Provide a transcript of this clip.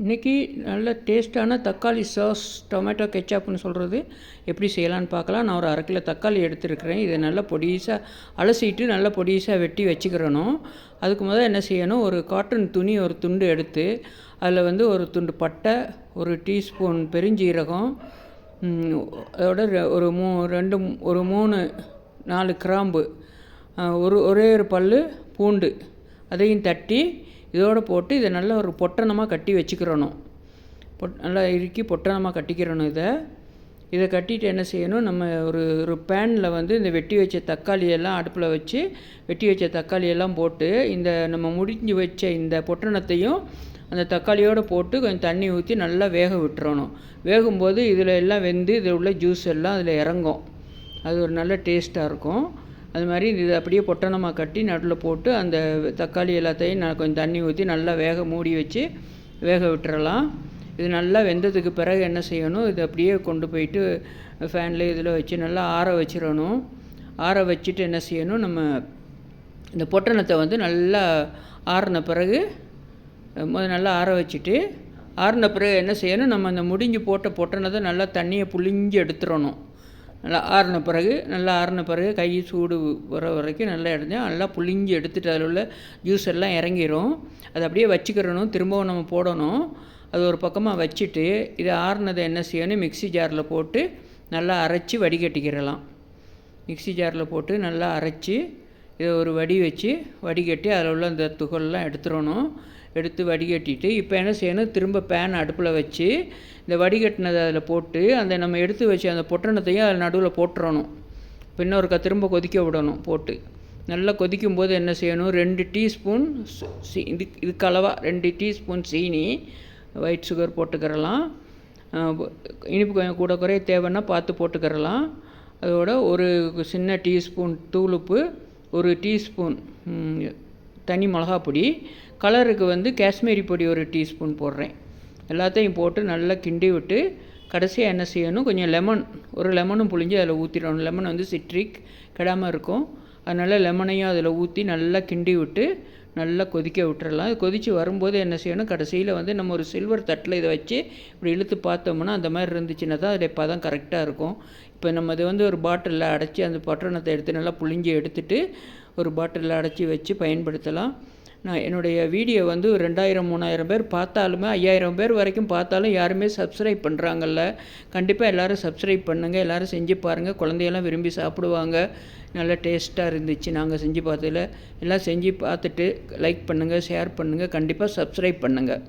இன்றைக்கி நல்ல டேஸ்ட்டான தக்காளி சாஸ் டொமேட்டோ கெச்சாப்னு சொல்கிறது எப்படி செய்யலான்னு பார்க்கலாம். நான் ஒரு அரை கிலோ தக்காளி எடுத்துருக்கிறேன். இதை நல்லா பொடிசாக அலசிட்டு நல்லா பொடிசாக வெட்டி வச்சுக்கிறணும். அதுக்கு முதல் என்ன செய்யணும்? ஒரு காட்டன் துணி ஒரு துண்டு எடுத்து அதில் வந்து ஒரு துண்டு பட்டை ஒரு டீஸ்பூன் பெருஞ்சீரகம் அதோட ஒரு மூ ரெண்டு ஒரு மூணு நாலு கிராம்பு ஒரு ஒரே ஒரு பல் பூண்டு அதையும் தட்டி இதோடு போட்டு இதை நல்லா ஒரு பொட்டணமாக கட்டி வச்சுக்கிறணும். பொட் நல்லா இறுக்கி பொட்டணமாக கட்டிக்கிறணும் இதை. இதை கட்டிட்டு என்ன செய்யணும்? நம்ம ஒரு ஒரு பேனில் வந்து இந்த வெட்டி வச்ச தக்காளியெல்லாம் அடுப்பில் வச்சு வெட்டி வச்ச தக்காளியெல்லாம் போட்டு இந்த நம்ம முடிஞ்சு வச்ச இந்த பொட்டணத்தையும் அந்த தக்காளியோடு போட்டு கொஞ்சம் தண்ணி ஊற்றி நல்லா வேக விட்டுறணும். வேகும்போது இதில் எல்லாம் வெந்து இதில் உள்ள ஜூஸ் எல்லாம் அதில் இறங்கும். அது ஒரு நல்ல டேஸ்ட்டாக இருக்கும். அது மாதிரி இது அப்படியே பொட்டணமாக கட்டி நடுவில் போட்டு அந்த தக்காளி எல்லாத்தையும் நான் கொஞ்சம் தண்ணி ஊற்றி நல்லா வேக மூடி வச்சு வேக விட்டுறலாம். இது நல்லா வெந்ததுக்கு பிறகு என்ன செய்யணும்? இது அப்படியே கொண்டு போயிட்டு ஃபேனில் இதில் வச்சு நல்லா ஆற வச்சிடணும். ஆற வச்சுட்டு என்ன செய்யணும்? நம்ம இந்த பொட்டணத்தை வந்து நல்லா ஆறின பிறகு நல்லா ஆற வச்சுட்டு ஆறின பிறகு என்ன செய்யணும்? நம்ம அந்த முடிஞ்சு போட்ட பொட்டணத்தை நல்லா தண்ணியை புளிஞ்சு எடுத்துடணும். நல்லா ஆறின பிறகு நல்லா ஆறின பிறகு கை சூடு வர வரைக்கும் நல்லா எடுத்து நல்லா புளிஞ்சு எடுத்துட்டு அதில் உள்ள ஜூஸ் எல்லாம் இறங்கிடும் அதை அப்படியே வச்சுக்கிறணும் திரும்பவும் நம்ம போடணும். அது ஒரு பக்கமாக வச்சுட்டு இதை ஆறுனதை என்ன செய்யணும்? மிக்சி ஜாரில் போட்டு நல்லா அரைச்சி வடிகட்டிக்கிறலாம் மிக்சி ஜாரில் போட்டு நல்லா அரைச்சி இதை ஒரு வடி வச்சு வடிகட்டி அதில் உள்ள அந்த துகள்லாம் எடுத்துடணும். எடுத்து வடிகட்டிட்டு இப்போ என்ன செய்யணும்? திரும்ப பேன் அடுப்பில் வச்சு இந்த வடிகட்டினதை அதில் போட்டு அந்த நம்ம எடுத்து வச்சு அந்த பொட்டணத்தையும் அதில் நடுவில் போட்டுறணும். இப்போ க திரும்ப கொதிக்க விடணும் போட்டு. நல்லா கொதிக்கும் போது என்ன செய்யணும்? ரெண்டு டீஸ்பூன் சீ இது இதுக்கு அளவாக ரெண்டு டீஸ்பூன் சீனி ஒயிட் சுகர் போட்டுக்கிறலாம். இனிப்பு கொஞ்சம் கூட குறைய தேவைன்னா பார்த்து போட்டுக்கிறலாம். அதோட ஒரு சின்ன டீஸ்பூன் தூளுப்பு ஒரு டீஸ்பூன் தனி மிளகாப்பொடி பொடி கலருக்கு வந்து காஷ்மீரி பொடி ஒரு டீஸ்பூன் போடுறேன். எல்லாத்தையும் போட்டு நல்லா கிண்டி விட்டு கடைசியாக என்ன செய்யணும் கொஞ்சம் லெமன் ஒரு லெமனும் புழிஞ்சு அதில் ஊற்றிடணும் லெமன் வந்து சிட்ரிக் கெடாமல் இருக்கும். அதனால் லெமனையும் அதில் ஊற்றி நல்லா கிண்டி விட்டு நல்லா கொதிக்க விட்டுறலாம். கொதித்து வரும்போது என்ன செய்யணும்? கடைசியில் வந்து நம்ம ஒரு சில்வர் தட்டில் இதை வச்சு இப்படி இழுத்து பார்த்தோம்னா அந்த மாதிரி இருந்துச்சுன்னா தான் அதில் பதம் கரெக்டாக இருக்கும். இப்போ நம்ம இது வந்து ஒரு பாட்டிலில் அடைச்சி அந்த பட்டணத்தை எடுத்து நல்லா புழிஞ்சி எடுத்துகிட்டு ஒரு பாட்டிலில் அடைச்சி வச்சு பயன்படுத்தலாம். நான் என்னுடைய வீடியோ வந்து ரெண்டாயிரம் மூணாயிரம் பேர் பார்த்தாலுமே ஐயாயிரம் பேர் வரைக்கும் பார்த்தாலும் யாருமே சப்ஸ்கிரைப் பண்ணுறாங்கல்ல கண்டிப்பாக எல்லோரும் சப்ஸ்கிரைப் பண்ணுங்கள் எல்லோரும் செஞ்சு பாருங்கள் குழந்தையெல்லாம் விரும்பி சாப்பிடுவாங்க. நல்ல டேஸ்ட்டாக இருந்துச்சு நாங்கள் செஞ்சு பார்த்ததில். எல்லாம் செஞ்சு பார்த்துட்டு லைக் பண்ணுங்கள் ஷேர் பண்ணுங்கள் கண்டிப்பாக சப்ஸ்கிரைப் பண்ணுங்கள்